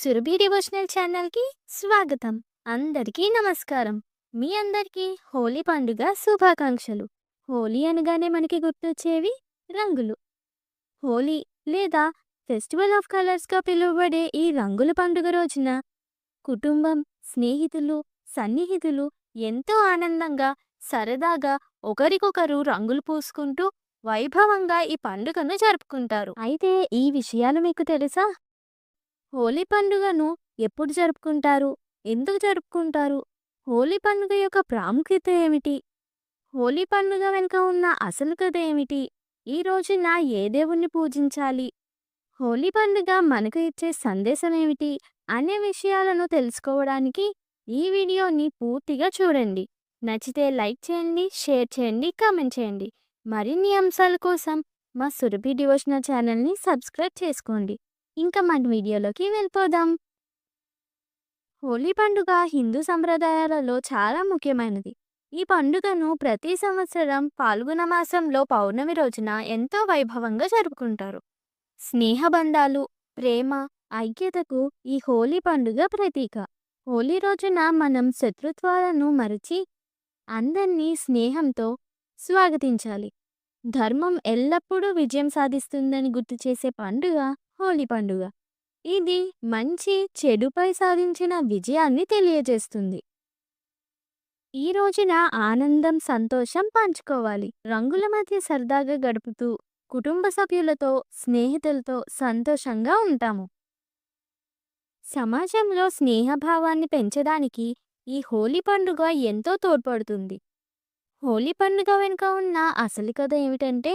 Surabhi devotional ఛానల్కి స్వాగతం. అందరికీ నమస్కారం. మీ అందరికీ హోలీ పండుగ శుభాకాంక్షలు. హోలీ అనగానే మనకి గుర్తొచ్చేవి రంగులు. హోలీ లేదా ఫెస్టివల్ ఆఫ్ కలర్స్గా పిలువబడే ఈ రంగుల పండుగ రోజున కుటుంబం స్నేహితులు సన్నిహితులు ఎంతో ఆనందంగా సరదాగా ఒకరికొకరు రంగులు పూసుకుంటూ వైభవంగా ఈ పండుగను జరుపుకుంటారు. అయితే ఈ విషయాలు మీకు తెలుసా? హోలీ పండుగను ఎప్పుడు జరుపుకుంటారు? ఎందుకు జరుపుకుంటారు? హోలీ పండుగ యొక్క ప్రాముఖ్యత ఏమిటి? హోలీ పండుగ వెనుక ఉన్న అసలు కథ ఏమిటి? ఈ రోజున ఏ దేవుణ్ణి పూజించాలి? హోలీ పండుగ మనకు ఇచ్చే సందేశం ఏమిటి? అనే విషయాలను తెలుసుకోవడానికి ఈ వీడియోని పూర్తిగా చూడండి. నచ్చితే లైక్ చేయండి షేర్ చేయండి కామెంట్ చేయండి. మరిన్ని అంశాల కోసం మా సురభి డివోషనల్ ఛానల్ని సబ్స్క్రైబ్ చేసుకోండి. ఇంకా మన వీడియోలోకి వెళ్ళిపోదాం. హోలీ పండుగ హిందూ సంప్రదాయాలలో చాలా ముఖ్యమైనది. ఈ పండుగను ప్రతి సంవత్సరం పాల్గొన మాసంలో పౌర్ణమి రోజున ఎంతో వైభవంగా జరుపుకుంటారు. స్నేహబంధాలు ప్రేమ ఐక్యతకు ఈ హోలీ పండుగ ప్రతీక. హోలీ రోజున మనం శత్రుత్వాలను మరచి అందరినీ స్నేహంతో స్వాగతించాలి. ధర్మం ఎల్లప్పుడూ విజయం సాధిస్తుందని గుర్తు చేసే పండుగ హోలీ పండుగ. ఇది మంచి చెడుపై సాధించిన విజయాన్ని తెలియజేస్తుంది. ఈ రోజున ఆనందం సంతోషం పంచుకోవాలి. రంగుల మధ్య సరదాగా గడుపుతూ కుటుంబ సభ్యులతో స్నేహితులతో సంతోషంగా ఉంటాము. సమాజంలో స్నేహభావాన్ని పెంచడానికి ఈ హోలీ పండుగ ఎంతో తోడ్పడుతుంది. హోలీ పండుగ వెనుక ఉన్న అసలు కథ ఏమిటంటే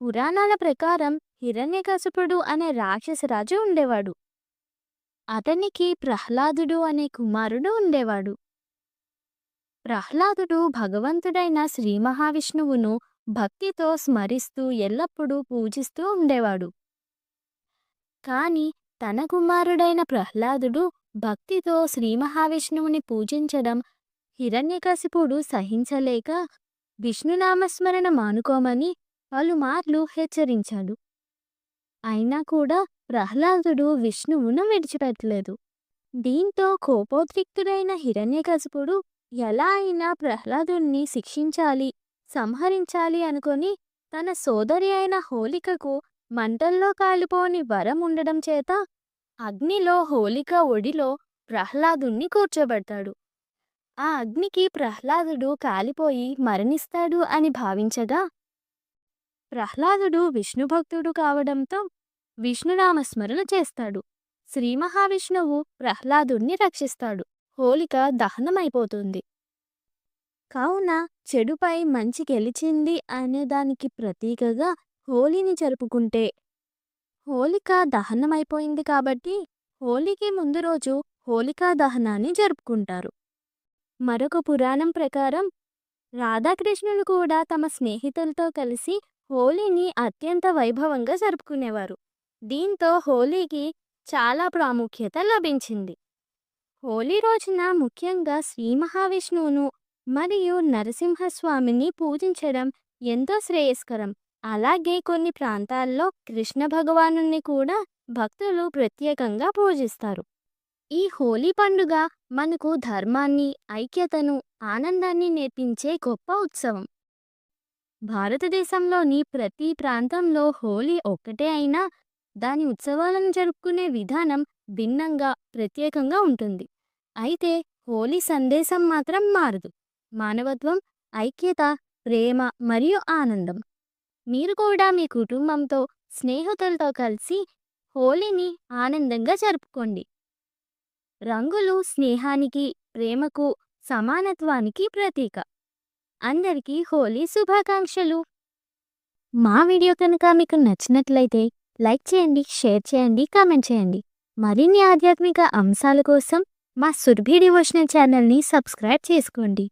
పురాణాల ప్రకారం హిరణ్యకశిపుడు అనే రాక్షసరాజు ఉండేవాడు. అతనికి ప్రహ్లాదుడు అనే కుమారుడు ఉండేవాడు. ప్రహ్లాదుడు భగవంతుడైన శ్రీ మహావిష్ణువును భక్తితో స్మరిస్తూ ఎల్లప్పుడూ పూజిస్తూ ఉండేవాడు. కాని తన కుమారుడైన ప్రహ్లాదుడు భక్తితో శ్రీ మహావిష్ణువుని పూజించడం హిరణ్యకశిపుడు సహించలేక విష్ణునామస్మరణ మానుకోమని పలుమార్లు హెచ్చరించాడు. అయినా కూడా ప్రహ్లాదుడు విష్ణువును విడిచిపెట్టలేదు. దీంతో కోపోద్రిక్తుడైన హిరణ్యకశిపుడు ఎలా అయినా ప్రహ్లాదుణ్ణి శిక్షించాలి సంహరించాలి అనుకొని తన సోదరి అయిన హోలికకు మంటల్లో కాలిపోని వరం ఉండడం చేత అగ్నిలో హోలిక ఒడిలో ప్రహ్లాదుణ్ణి కూర్చోబెడతాడు. ఆ అగ్నికి ప్రహ్లాదుడు కాలిపోయి మరణిస్తాడు అని భావించగా ప్రహ్లాదుడు విష్ణుభక్తుడు కావడంతో విష్ణునామస్మరణ చేస్తాడు. శ్రీ మహావిష్ణువు ప్రహ్లాదుణ్ణి రక్షిస్తాడు. హోలిక దహనమైపోతుంది. కావున చెడుపై మంచి గెలిచింది అనేదానికి ప్రతీకగా హోలీని జరుపుకుంటే హోలిక దహనమైపోయింది కాబట్టి హోలీకి ముందు రోజు హోలికా దహనాన్ని జరుపుకుంటారు. మరొక పురాణం ప్రకారం రాధాకృష్ణులు కూడా తమ స్నేహితులతో కలిసి హోలీని అత్యంత వైభవంగా జరుపుకునేవారు. దీంతో హోలీకి చాలా ప్రాముఖ్యత లభించింది. హోలీ రోజున ముఖ్యంగా శ్రీ మహావిష్ణువును మరియు నరసింహస్వామిని పూజించడం ఎంతో శ్రేయస్కరం. అలాగే కొన్ని ప్రాంతాల్లో కృష్ణ భగవాను కూడా భక్తులు ప్రత్యేకంగా పూజిస్తారు. ఈ హోలీ పండుగ మనకు ధర్మాన్ని ఐక్యతను ఆనందాన్ని నేర్పించే గొప్ప ఉత్సవం. భారతదేశంలోని ప్రతి ప్రాంతంలో హోలీ ఒక్కటే అయినా దాని ఉత్సవాలను జరుపుకునే విధానం భిన్నంగా ప్రత్యేకంగా ఉంటుంది. అయితే హోలీ సందేశం మాత్రం మారదు. మానవత్వం ఐక్యత ప్రేమ మరియు ఆనందం. మీరు కూడా మీ కుటుంబంతో స్నేహితులతో కలిసి హోలీని ఆనందంగా జరుపుకోండి. రంగులు స్నేహానికి ప్రేమకు సమానత్వానికి ప్రతీక. అందరికీ హోలీ శుభాకాంక్షలు. మా వీడియో కనుక మీకు నచ్చినట్లయితే లైక్ చేయండి షేర్ చేయండి కామెంట్ చేయండి. మరిన్ని ఆధ్యాత్మిక అంశాల కోసం మా సుర్భి డివోషనల్ ఛానల్ని సబ్స్క్రైబ్ చేసుకోండి.